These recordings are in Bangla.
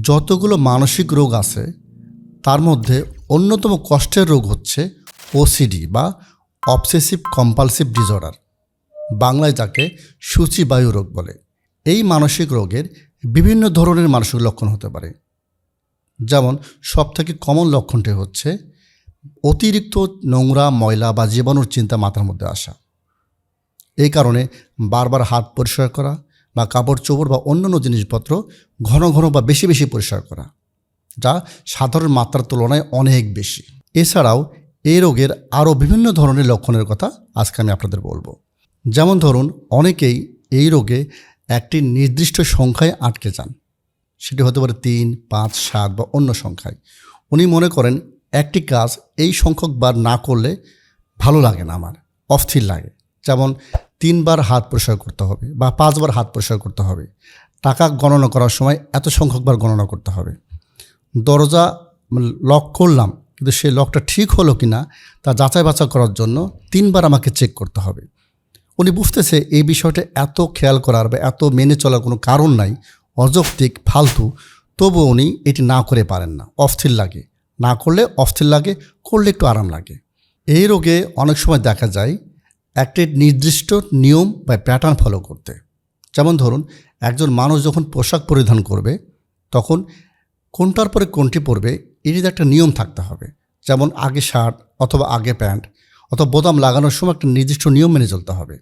যতগুলো মানসিক রোগ আছে, তার মধ্যে অন্যতম কষ্টের রোগ হচ্ছে ওসিডি বা অবসেসিভ কম্পালসিভ ডিসঅর্ডার বাংলায় যাকে সূচিবায়ু রোগ বলে। এই মানসিক রোগের বিভিন্ন ধরনের মানসিক লক্ষণ হতে পারে। যেমন, সবথেকে কমন লক্ষণটি হচ্ছে অতিরিক্ত নোংরা, ময়লা বা জীবাণুর চিন্তা মাথার মধ্যে আসা। এই কারণে বারবার হাত পরিষ্কার করা বা কাপড়, চোপড় বা অন্যান্য জিনিসপত্র ঘন ঘন বা বেশি বেশি পরিষ্কার করা, যা সাধারণ মাত্রার তুলনায় অনেক বেশি। এছাড়াও এই রোগের আরও বিভিন্ন ধরনের লক্ষণের কথা আজকে আমি আপনাদের বলব। যেমন ধরুন, অনেকেই এই রোগে একটি নির্দিষ্ট সংখ্যায় আটকে যান। সেটি হতে পারে তিন, পাঁচ, সাত বা অন্য সংখ্যায়। উনি মনে করেন, একটি কাজ এই সংখ্যক বার না করলে ভালো লাগে না আমার, অস্থির লাগে। যেমন তিনবার হাত পরিষ্কার করতে হবে বা পাঁচবার হাত পরিষ্কার করতে হবে। টাকা গণনা করার সময় এত সংখ্যকবার গণনা করতে হবে। দরজা লক করলাম, কিন্তু সেই লকটা ঠিক হলো কি না তা যাচাই বাছাই করার জন্য তিনবার আমাকে চেক করতে হবে। উনি বুঝতেছে এই বিষয়টা এত খেয়াল করার বা এত মেনে চলার কোনো কারণ নাই, অযৌক্তিক, ফালতু তবুও উনি এটি না করে পারেন না। অস্থির লাগে। না করলে অস্থির লাগে, করলে একটু আরাম লাগে। এই রোগে অনেক সময় দেখা যায় একটি নির্দিষ্ট নিয়ম বা প্যাটার্ন ফলো করতে। যেমন ধরুন, একজন মানুষ যখন পোশাক পরিধান করবে, তখন কোনটার পরে কোনটি পরবে এটির একটা নিয়ম থাকতে হবে। যেমন আগে শার্ট অথবা আগে প্যান্ট অথবা বোতাম লাগানোর সময় একটা নির্দিষ্ট নিয়ম মেনে চলতে হবে।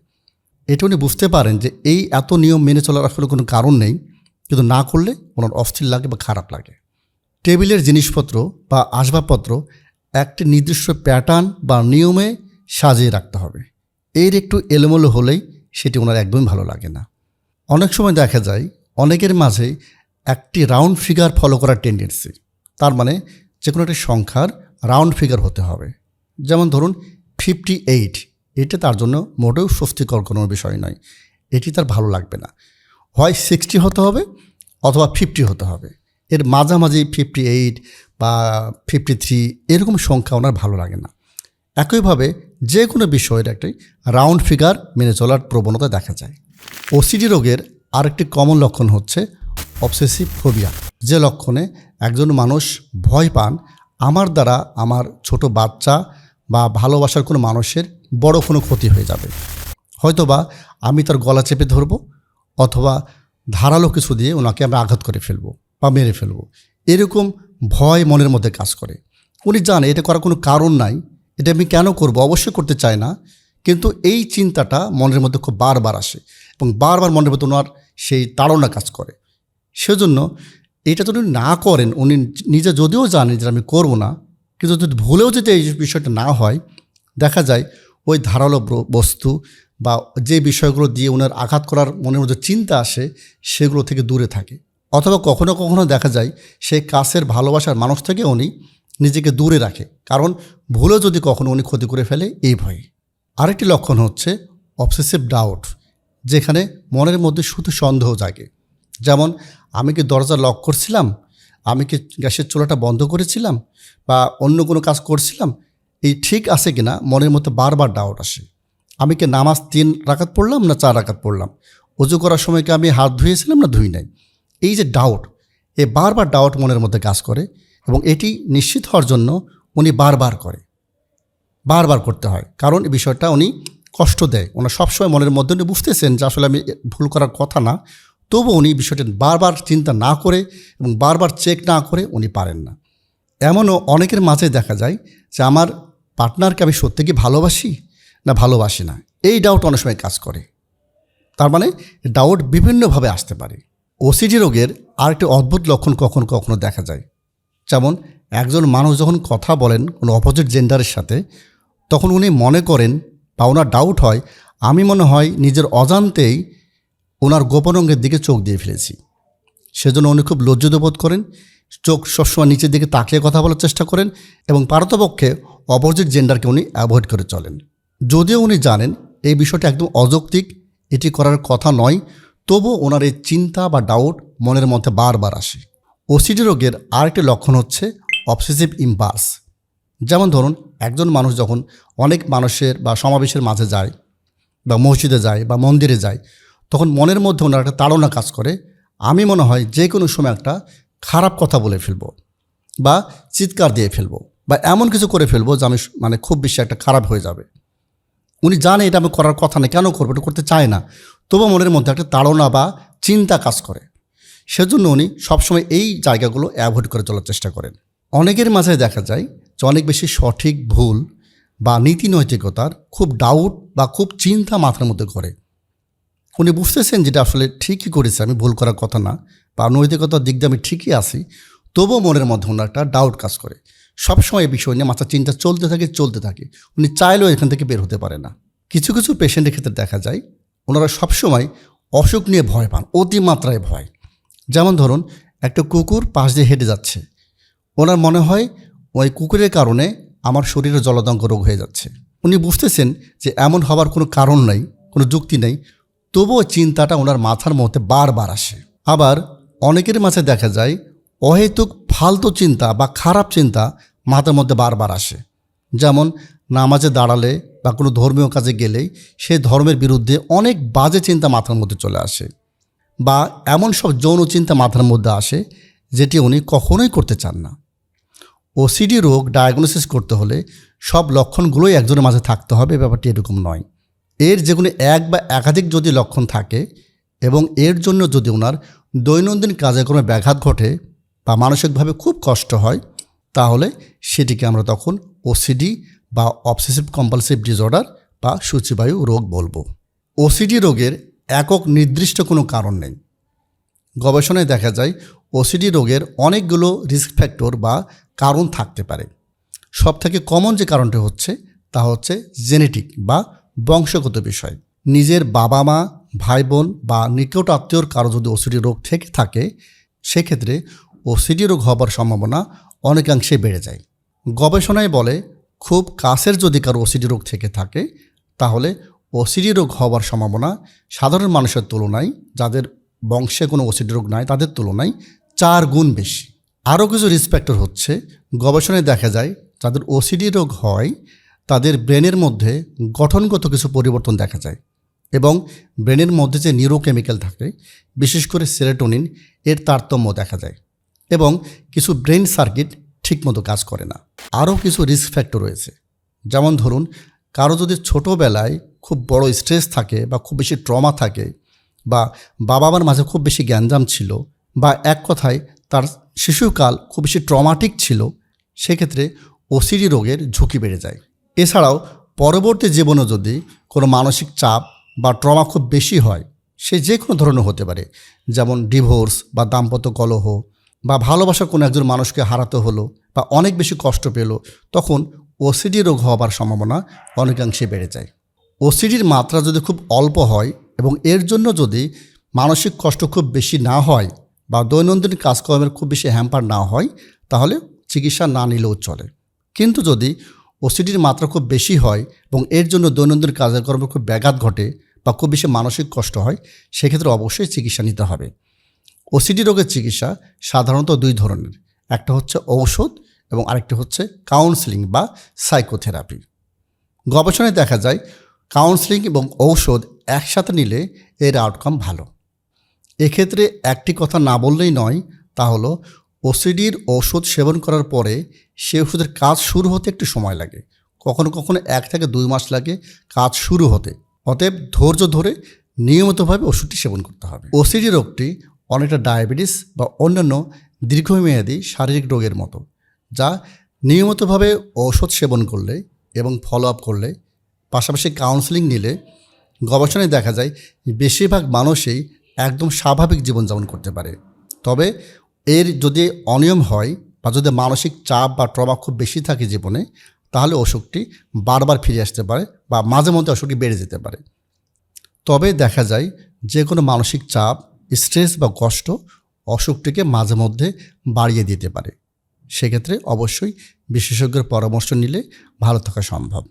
এটা উনি বুঝতে পারেন যে এই এত নিয়ম মেনে চলার আসলে কোনো কারণ নেই, কিন্তু না করলে ওনার অস্থির লাগে বা খারাপ লাগে। টেবিলের জিনিসপত্র বা আসবাবপত্র একটি নির্দিষ্ট প্যাটার্ন বা নিয়মে সাজিয়ে রাখতে হবে। এর একটু এলোমেলো হলেই সেটি ওনার একদমই ভালো লাগে না। অনেক সময় দেখা যায়, অনেকের মাঝে একটি রাউন্ড ফিগার ফলো করার টেন্ডেন্সি তার মানে যে কোনো একটি সংখ্যার রাউন্ড ফিগার হতে হবে। যেমন ধরুন ফিফটি এইট এটা তার জন্য মোটেও স্বস্তিকর কোনো বিষয় নয়, এটি তার ভালো লাগবে না। হয় সিক্সটি হতে হবে অথবা ফিফটি হতে হবে। এর মাঝামাঝি ফিফটি এইট বা ফিফটি থ্রি এরকম সংখ্যা ওনার ভালো লাগে না। একইভাবে যে কোনো বিষয়ের একটি রাউন্ড ফিগার মেনে চলার প্রবণতা দেখা যায়। ওসিডি রোগের আরেকটি কমন লক্ষণ হচ্ছে অবসেসিভ ফোবিয়া যে লক্ষণে একজন মানুষ ভয় পান আমার দ্বারা আমার ছোট বাচ্চা বা ভালোবাসার কোনো মানুষের বড় কোনো ক্ষতি হয়ে যাবে। হয়তোবা আমি তার গলা চেপে ধরবো অথবা ধারালো কিছু দিয়ে ওনাকে আমরা আঘাত করে ফেলব বা মেরে ফেলব। এরকম ভয় মনের মধ্যে কাজ করে। উনি জানে এটা করার কোনো কারণ নাই এটা আমি কেন করব? অবশ্যই করতে চাই না। কিন্তু এই চিন্তাটা মনের মধ্যে খুব বারবার আসে এবং বারবার মনের মধ্যে ওনার সেই তাড়না কাজ করে। সেজন্য এটা যদি না করেন, উনি নিজে যদিও জানেন যে আমি করব না, কিন্তু যদি ভুলেও যদি এই বিষয়টা না হয়, দেখা যায় ওই ধারালো বস্তু বা যে বিষয়গুলো দিয়ে ওনার আঘাত করার মনের মধ্যে চিন্তা আসে, সেগুলো থেকে দূরে থাকে। অথবা কখনো কখনো দেখা যায় সেই কাছের ভালোবাসার মানুষ থেকে উনি নিজেকে দূরে রাখে। কারণ ভুলেও যদি কখনো উনি ক্ষতি করে ফেলে, এই ভয়ে। আরেকটি লক্ষণ হচ্ছে অবসেসিভ ডাউট যেখানে মনের মধ্যে শুধু সন্দেহ জাগে। যেমন, আমি কি দরজা লক করছিলাম? আমি কি গ্যাসের চুলাটা বন্ধ করেছিলাম? বা অন্য কোনো কাজ করছিলাম? এই ঠিক আছে কিনা? মনের মধ্যে বারবার ডাউট আসে। আমি কি নামাজ তিন রাকাত পড়লাম না চার রাকাত পড়লাম? অজু করার সময় কি আমি হাত ধুয়েছিলাম না ধুই নাই? এই যে ডাউট এ বারবার ডাউট মনের মধ্যে কাজ করে। এবং এটি নিশ্চিত হওয়ার জন্য উনি বারবার করে। বারবার করতে হয়। কারণ এই বিষয়টা উনি কষ্ট দেয়। ওনার সবসময় মনের মধ্যে উনি বুঝতেছেন যে আসলে আমি ভুল করার কথা না। তবু উনি বিষয়টা বারবার চিন্তা না করে এবং বারবার চেক না করে উনি পারেন না। এমনও অনেকের মাঝে দেখা যায় যে আমার পার্টনারকে আমি সত্যি কি ভালোবাসি না ভালোবাসি না? এই ডাউট অনেক সময় কাজ করে। তার মানে ডাউট বিভিন্নভাবে আসতে পারে। ওসিডি রোগের আরেকটি অদ্ভুত লক্ষণ কখনো কখনো দেখা যায়। যেমন একজন মানুষ যখন কথা বলেন কোনো অপোজিট জেন্ডারের সাথে, তখন উনি মনে করেন বা ওনার ডাউট হয়, আমি মনে হয় নিজের অজান্তেই ওনার গোপন অঙ্গের দিকে চোখ দিয়ে ফেলেছি। সেজন্য উনি খুব লজ্জিত বোধ করেন, চোখ সবসময় নিচের দিকে তাকিয়ে কথা বলার চেষ্টা করেন এবং পারতপক্ষে অপোজিট জেন্ডারকে উনি অ্যাভয়েড করে চলেন। যদিও উনি জানেন এই বিষয়টা একদম অযৌক্তিক, এটি করার কথা নয় তবু ওনার এই চিন্তা বা ডাউট মনের মধ্যে বারবার আসে। ওসিডি রোগের আরেকটি লক্ষণ হচ্ছে অবসেসিভ ইম্পালস যেমন ধরুন, একজন মানুষ যখন অনেক মানুষের বা সমাবেশের মাঝে যায় বা মসজিদে যায় বা মন্দিরে যায়, তখন মনের মধ্যে ওনার একটা তাড়না কাজ করে, আমি মনে হয় যে কোনো সময় একটা খারাপ কথা বলে ফেলব বা চিৎকার দিয়ে ফেলব বা এমন কিছু করে ফেলব যে আমি মানে খুব বেশি একটা খারাপ হয়ে যাবে। উনি জানে এটা আমি করার কথা না, কেন করব? এটা করতে চায় না। তবু মনের মধ্যে একটা তাড়না বা চিন্তা কাজ করে। সেজন্য উনি সবসময় এই জায়গাগুলো অ্যাভয়েড করে চলার চেষ্টা করেন। অনেকের মাঝে দেখা যায় যে অনেক বেশি সঠিক ভুল বা নীতি নৈতিকতার খুব ডাউট বা খুব চিন্তা মাথার মধ্যে করে। উনি বুঝতেছেন যেটা আসলে ঠিকই করেছে, আমি ভুল করার কথা না বা নৈতিকতার দিক দিয়ে আমি ঠিকই আছি, তবুও মনের মধ্যে ওনার একটা ডাউট কাজ করে। সবসময় এই বিষয় নিয়ে মাথার চিন্তা চলতে থাকে চলতে থাকে। উনি চাইলেও এখান থেকে বের হতে পারে না। কিছু কিছু পেশেন্টের ক্ষেত্রে দেখা যায়, ওনারা সবসময় অসুখ নিয়ে ভয় পান, অতিমাত্রায় ভয়। যেমন ধরুন, একটা কুকুর পাশ দিয়ে হেঁটে যাচ্ছে। ওনার মনে হয় ওই কুকুরের কারণে আমার শরীরে জলদঙ্ক রোগ হয়ে যাচ্ছে। উনি বুঝতেছেন যে এমন হবার কোনো কারণ নাই, কোনো যুক্তি নেই, তবুও চিন্তাটা ওনার মাথার মধ্যে বারবার আসে। আবার অনেকের মাঝে দেখা যায়, অহেতুক ফালতু চিন্তা বা খারাপ চিন্তা মাথার মধ্যে বারবার আসে। যেমন, নামাজে দাঁড়ালে বা কোনো ধর্মীয় কাজে গেলেই সে ধর্মের বিরুদ্ধে অনেক বাজে চিন্তা মাথার মধ্যে চলে আসে। বা এমন সব যৌন চিন্তা মাথার মধ্যে আসে যেটি উনি কখনোই করতে চান না। ওসিডি রোগ ডায়াগনোসিস করতে হলে সব লক্ষণগুলোই একজনের মাঝে থাকতে হবে, ব্যাপারটি এরকম নয়। এর যে কোনো এক বা একাধিক যদি লক্ষণ থাকে এবং এর জন্য যদি ওনার দৈনন্দিন কাজকর্মে ব্যাঘাত ঘটে বা মানসিকভাবে খুব কষ্ট হয়, তাহলে সেটিকে আমরা তখন ওসিডি বা অবসেসিভ কম্পালসিভ ডিসঅর্ডার বা সূচিবায়ু রোগ বলব। ওসিডি রোগের একক নির্দিষ্ট কোনো কারণ নেই। গবেষণায় দেখা যায় ওসিডি রোগের অনেকগুলো রিস্ক ফ্যাক্টর বা কারণ থাকতে পারে। সব থেকে কমন যে কারণটি হচ্ছে, তা হচ্ছে জেনেটিক বা বংশগত বিষয়। নিজের বাবা মা ভাই বোন বা নিকট আত্মীয়র কারও যদি ওসিডি রোগ থেকে থাকে, সেক্ষেত্রে ওসিডি রোগ হবার সম্ভাবনা অনেকাংশে বেড়ে যায়। গবেষণায় বলে, খুব কাছের যদি কারও ওসিডি রোগ থেকে থাকে, তাহলে ওসিডি রোগ হওয়ার সম্ভাবনা সাধারণ মানুষের তুলনায়, যাদের বংশে কোনো ওসিডি রোগ নাই, তাদের তুলনায় চার গুণ বেশি। আরও কিছু রিসপেক্টর হচ্ছে, গবেষণায় দেখা যায়, যাদের ওসিডি রোগ হয়, তাদের ব্রেনের মধ্যে গঠনগত কিছু পরিবর্তন দেখা যায় এবং ব্রেনের মধ্যে যে নিউরোকেমিক্যাল থাকে, বিশেষ করে সেরেটোনিন, এর তারতম্য দেখা যায় এবং কিছু ব্রেন সার্কিট ঠিকমতো কাজ করে না। আরও কিছু রিস্ক ফ্যাক্টর রয়েছে। যেমন ধরুন, কারও যদি ছোটোবেলায় খুব বড় স্ট্রেস থাকে বা খুব বেশি ট্রমা থাকে বা বাবা মার মাঝে খুব বেশি জ্ঞানজাম ছিল বা এক কথায় তার শিশুকাল খুব বেশি ট্রমাটিক ছিল, সেক্ষেত্রে ওসিডি রোগের ঝুঁকি বেড়ে যায়। এছাড়াও পরবর্তী জীবনে যদি কোনো মানসিক চাপ বা ট্রমা খুব বেশি হয়, সে যে কোনো ধরনের হতে পারে, যেমন ডিভোর্স বা দাম্পত্য কলহ বা ভালোবাসার কোনো একজন মানুষকে হারাতে হলো বা অনেক বেশি কষ্ট পেল, তখন ওসিডি রোগ হওয়ার সম্ভাবনা অনেকাংশে বেড়ে যায়। ওসিডির মাত্রা যদি খুব অল্প হয় এবং এর জন্য যদি মানসিক কষ্ট খুব বেশি না হয় বা দৈনন্দিন কাজকর্মের খুব বেশি হ্যাম্পার না হয়, তাহলে চিকিৎসা না নিলেও চলে। কিন্তু যদি ওসিডির মাত্রা খুব বেশি হয় এবং এর জন্য দৈনন্দিন কাজকর্মে খুব ব্যাঘাত ঘটে বা খুব বেশি মানসিক কষ্ট হয়, সেক্ষেত্রে অবশ্যই চিকিৎসা নিতে হবে। ওসিডি রোগের চিকিৎসা সাধারণত দুই ধরনের, একটা হচ্ছে ঔষধ এবং আরেকটি হচ্ছে কাউন্সেলিং বা সাইকোথেরাপি গবেষণায় দেখা যায় কাউন্সেলিং এবং ঔষধ একসাথে নিলে এর আউটকাম ভালো। এক্ষেত্রে একটি কথা না বললেই নয়, তা হলো ওসিডির ওষুধ সেবন করার পরে সে ওষুধের কাজ শুরু হতে একটু সময় লাগে। কখনো কখনো এক থেকে দুই মাস লাগে কাজ শুরু হতে। অতএব ধৈর্য ধরে নিয়মিতভাবে ওষুধটি সেবন করতে হবে। ওসিডি রোগটি অনেকটা ডায়াবেটিস বা অন্যান্য দীর্ঘমেয়াদী শারীরিক রোগের মতো, যা নিয়মিতভাবে ঔষধ সেবন করলে এবং ফলো আপ করলে পাশাপাশি কাউন্সেলিং নিলে গবেষণায় দেখা যায় বেশিরভাগ মানুষই একদম স্বাভাবিক জীবনযাপন করতে পারে। তবে এর যদি অনিয়ম হয় বা যদি মানসিক চাপ বা ট্রমা খুব বেশি থাকে জীবনে, তাহলে অসুখটি বারবার ফিরে আসতে পারে বা মাঝে মধ্যে অসুখটি বেড়ে যেতে পারে। তবে দেখা যায় যে কোনো মানসিক চাপ স্ট্রেস বা কষ্ট অসুখটিকে মাঝে মধ্যে বাড়িয়ে দিতে পারে। সেক্ষেত্রে অবশ্যই বিশেষজ্ঞের পরামর্শ নিলে ভালো থাকা সম্ভব।